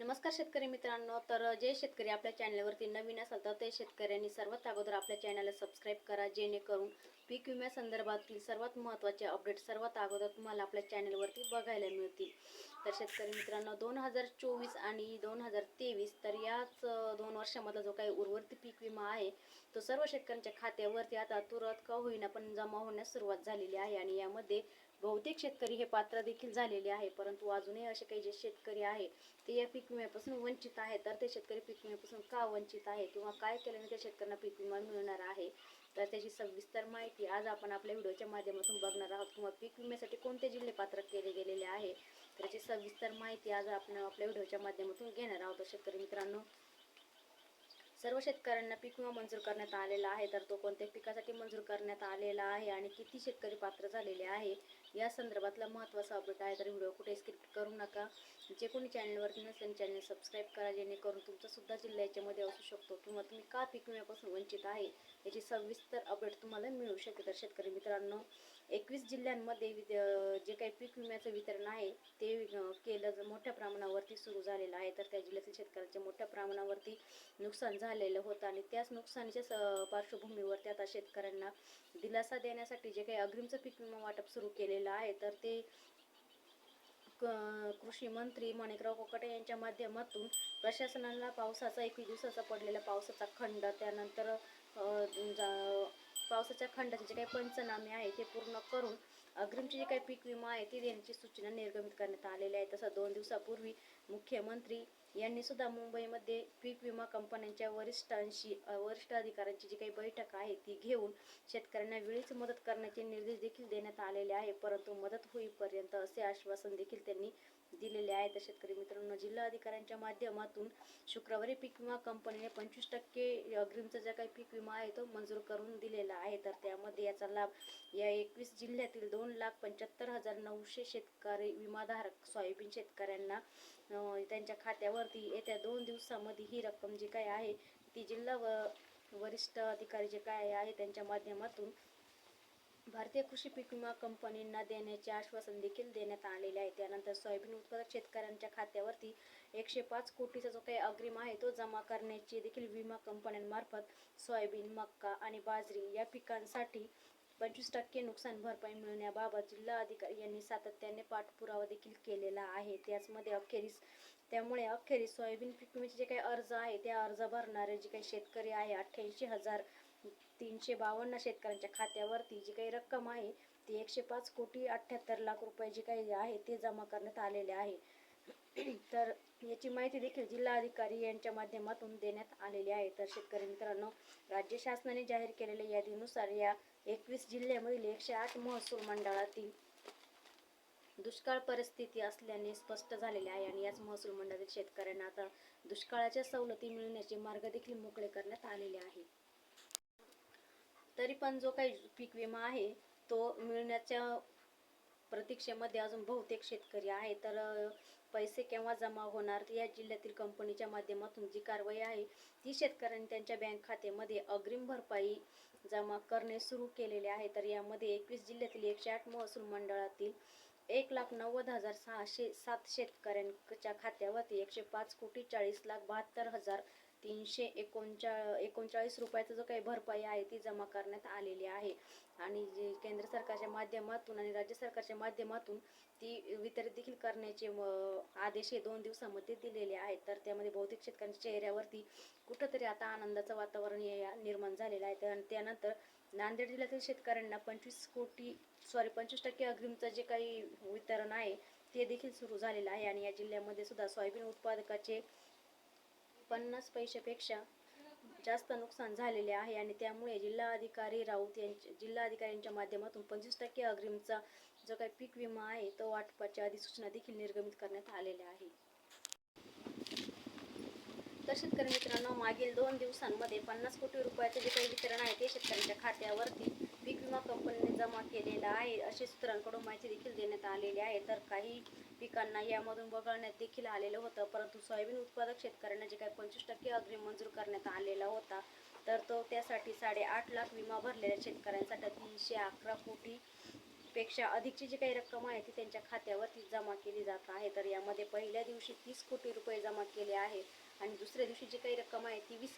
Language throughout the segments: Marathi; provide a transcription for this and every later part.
नमस्कार शेतकरी मित्रांनो. तर जे शेतकरी आपल्या चॅनलवरती नवीन असाल तर ते शेतकऱ्यांनी सर्वात अगोदर आपल्या चॅनलला सबस्क्राईब करा जेणेकरून पीक विम्यासंदर्भातील सर्वात महत्त्वाचे अपडेट सर्वात अगोदर तुम्हाला आपल्या चॅनलवरती बघायला मिळतील. तर शेतकरी मित्रांनो दोन हजार चोवीस आणि दोन हजार तेवीस तर याच दोन वर्षामधला जो काही उर्वरित पीक विमा आहे तो सर्व शेतकऱ्यांच्या खात्यावरती आता तुरंत का होईना पण जमा होण्यास सुरुवात झालेली आहे. आणि यामध्ये बहुतेक शेतकरी हे पात्र देखील झालेले आहे परंतु अजूनही असे काही जे शेतकरी आहे ते या पीक विम्यापासून वंचित आहे. तर ते शेतकरी पीक विम्यापासून का वंचित आहे किंवा काय केल्याने त्या शेतकऱ्यांना पीक विमा मिळणार आहे? तर त्याची सविस्तर माहिती आज आपण आपल्या व्हिडिओच्या माध्यमातून बघणार आहोत. किंवा पीक विम्यासाठी कोणते जिल्हे पात्र केले गेलेले आहे? त्याची सविस्तर माहिती आज आपण आपल्या व्हिडिओच्या माध्यमातून घेणार आहोत. शेतकरी मित्रांनो सर्व शेतकऱ्यांना पीक विमा मंजूर करण्यात आलेला आहे. तर तो कोणत्या पिकासाठी मंजूर करण्यात आलेला आहे आणि किती शेतकरी पात्र झालेले आहे? या संदर्भातला महत्त्वाचा अपडेट आहे. तर व्हिडिओ कुठे स्किप करू नका. जे कोणी चॅनलवरती नसेल चॅनल सबस्क्राईब करा. जेणेकरून तुमचासुद्धा जिल्हा याच्यामध्ये असू शकतो. किंवा तुम्ही का पीक विम्यापासून वंचित आहे? याची सविस्तर अपडेट तुम्हाला मिळू शकते तर शेतकरी मित्रांनो एकवीस जिल्ह्यांमध्ये विद- जे काही पीक विम्याचं वितरण आहे ते केलं मोठ्या प्रमाणावरती सुरू झालेलं आहे. तर त्या जिल्ह्यातील शेतकऱ्यांचे मोठ्या प्रमाणावरती नुकसान झालं. झालेलं होतं आणि त्याच नुकसानीच्या स- त्या आता शेतकऱ्यांना दिलासा देण्यासाठी जे काही अग्रिमचं पीक विमा वाटप सुरू केलेलं आहे तर ते क- कृषी मंत्री माणिकराव कोकाटे यांच्या माध्यमातून प्रशासनाला पावसाचा एकवीस दिवसाचा पडलेला पावसाचा खंड त्यानंतर जा- पावसाच्या खंडाचे जे काही पंचनामे आहे ते पूर्ण करून अग्रिमचे जे काही पीक विमा आहे ते देण्याची सूचना निर्गमित करण्यात आलेल्या आहे तसं दोन दिवसापूर्वी मुख्यमंत्री यांनी सुद्धा मुंबईमध्ये पीक विमा कंपन्यांच्या वरिष्ठांशी वरिष्ठ अधिकाऱ्यांची जी काही बैठक आहे ती घेऊन शेतकऱ्यांना वेळीच मदत करण्याचे निर्देश देखील देण्यात आलेले आहे. परंतु मदत होईपर्यंत असे आश्वासन देखील त्यांनी दिलेले आहे तर शेतकरी मित्रांनो जिल्हा अधिकाऱ्यांच्या माध्यमातून शुक्रवारी पीक विमा कंपनीने पंचवीस टक्के अग्रिमचा जे काही पीक विमा आहे तो मंजूर करून दिलेला आहे. तर त्यामध्ये याचा लाभ या एकवीस जिल्ह्यातील दोन लाख पंच्याहत्तर हजार नऊशे शेतकरी विमाधारक सोयाबीन शेतकऱ्यांना त्यांच्या खात्यावरती येत्या दोन दिवसामध्ये ही रक्कम जी काय आहे ती जिल्हा व वरिष्ठ अधिकारी जे काय आहे त्यांच्या माध्यमातून भारतीय कृषी पीक विमा कंपनींना देण्याचे आश्वासन देखील देण्यात आलेले आहे. त्यानंतर सोयाबीन उत्पादक शेतकऱ्यांच्या खात्यावरती एकशे पाच कोटीचा जो काही अग्रिम आहे तो जमा करण्याची देखील विमा कंपन्यांमार्फत सोयाबीन मक्का आणि बाजरी या पिकांसाठी पंचवीस टक्के नुकसान भरपाई मिळवण्याबाबत जिल्हा अधिकारी यांनी सातत्याने पाठपुरावा देखील केलेला आहे. त्याचमध्ये अखेरीस त्यामुळे अखेरीस सोयाबीन पीक विम्याचे जे काही अर्ज आहे त्या अर्ज भरणारे जे काही शेतकरी आहे अठ्ठ्याऐंशी हजार तीनशे बावन्न शेतकऱ्यांच्या खात्यावरती जी काही रक्कम आहे ती एकशे पाच कोटी अठ्ठ्याहत्तर लाख रुपये जी काही आहे ते जमा करण्यात आलेले आहे. तर याची माहिती देखील जिल्हाधिकारी यांच्या माध्यमातून देण्यात आलेली आहे. तर शेतकरी मित्रांनो राज्य शासनाने जाहीर केलेल्या यादीनुसार या एकवीस जिल्ह्यामधील एकशे आठ महसूल मंडळातील दुष्काळ परिस्थिती असल्याने स्पष्ट झालेले आहे आणि याच महसूल मंडळातील शेतकऱ्यांना आता दुष्काळाच्या सवलती मिळण्याचे मार्ग देखील मोकळे करण्यात आलेले आहे. तरी पण जो काही पीक विमा आहे तो मिळण्याच्या प्रतीक्षेमध्ये अजून बहुतेक शेतकरी आहे. तर पैसे केव्हा जमा होणार या जिल्ह्यातील कंपनीच्या माध्यमातून जी कारवाई आहे ती शेतकऱ्यांनी त्यांच्या बँक खात्यामध्ये अग्रिम भरपाई जमा करणे सुरू केलेले आहे. तर यामध्ये एकवीस जिल्ह्यातील एकशे आठ महसूल मंडळातील एक लाख नव्वद हजार सहाशे सात शेतकऱ्यांच्या खात्यावरती एकशे पाच कोटी चाळीस लाख बहात्तर हजार तीनशे एकोणचा एकोणचाळीस रुपयाचा जो काही भरपाई आहे ती जमा करण्यात आलेली आहे. आणि जे केंद्र सरकारच्या माध्यमातून आणि राज्य सरकारच्या माध्यमातून ती वितरित देखील करण्याचे म- आदेश हे दोन दिवसामध्ये दिलेले आहेत. तर त्यामध्ये बहुतेक शेतकऱ्यांच्या चेहऱ्यावरती कुठंतरी आता आनंदाचं वातावरण या- निर्माण झालेलं आहे. तर त्यानंतर नांदेड जिल्ह्यातील शेतकऱ्यांना पंचवीस कोटी सॉरी पंचवीस टक्के अग्रिमचं जे काही वितरण आहे ते देखील सुरू झालेलं आहे. आणि या जिल्ह्यामध्ये सुद्धा सोयाबीन उत्पादकाचे पन्नास पैशापेक्षा जास्त नुकसान झालेले आहे आणि त्यामुळे जिल्हाधिकारी राऊत यांच्या जिल्हाधिकाऱ्यांच्या माध्यमातून पंचवीस टक्के अग्रिमचा जो काही पीक विमा आहे तो वाटपाच्या अधिसूचना देखील निर्गमित करण्यात आलेल्या आहे. तर शेतकरी मित्रांनो मागील दोन दिवसांमध्ये पन्नास कोटी रुपयाचे जे काही वितरण आहे ते शेतकऱ्यांच्या खात्यावरती पीक विमा कंपनीने जमा केलेलं आहे. अशी सूत्रांकडून माहिती देखील देण्यात आलेली आहे. तर काही पिकांना यामधून वगळण्यात देखील आलेलं होतं. परंतु सोयाबीन उत्पादक शेतकऱ्यांना जे काही पंचवीस टक्के अग्रिम मंजूर करण्यात आलेला होता तर तो त्यासाठी साडेआठ लाख विमा भरलेल्या शेतकऱ्यांसाठी तीनशे अकरा कोटी पेक्षा अधिकची जी काही रक्कम आहे ती त्यांच्या खात्यावरती जमा केली जात आहे. तर यामध्ये पहिल्या दिवशी तीस कोटी रुपये जमा केले आहे. आणि दुसऱ्या दिवशी जी काही रक्कम आहे ती वीस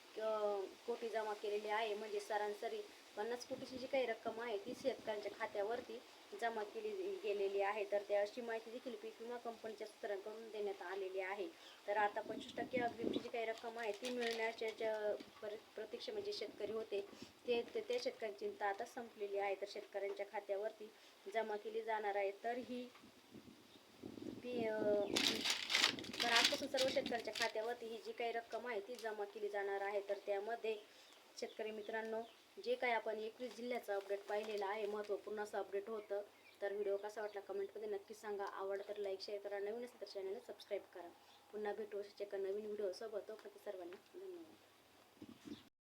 कोटी जमा केलेली आहे. म्हणजे सरासरी पन्नास कोटीची जी काही रक्कम आहे ती शेतकऱ्यांच्या खात्यावरती जमा केली गेलेली आहे. तर त्या अशी माहिती देखील पीक विमा कंपनीच्या सूत्रांकडून देण्यात आलेली आहे. तर आता पंचवीस टक्के अग्रिमची जी काही रक्कम आहे ती मिळण्याच्या ज्या पर- प्रतीक्षा म्हणजे शेतकरी होते ते ते- त्या शेतकऱ्यांची चिंता आता संपलेली आहे. तर शेतकऱ्यांच्या खात्यावरती जमा केली जाणार आहे. तर ही ती सर्व शेतकऱ्यांच्या खात्यावरती ही जी काही रक्कम आहे ती जमा केली जाणार आहे. तर त्यामध्ये शेतकरी मित्रांनो जे काही आपण एकवीस जिल्ह्याचं अपडेट पाहिलेलं आहे महत्त्वपूर्ण असं अपडेट होतं तर व्हिडिओ कसा वाटला कमेंटमध्ये नक्की सांगा. आवडलं तर लाईक शेअर करा. नवीन असेल तर चॅनलला सबस्क्राईब करा. पुन्हा भेटू शकते एका नवीन व्हिडिओसोबत. तोपर्यंत सर्वांना धन्यवाद.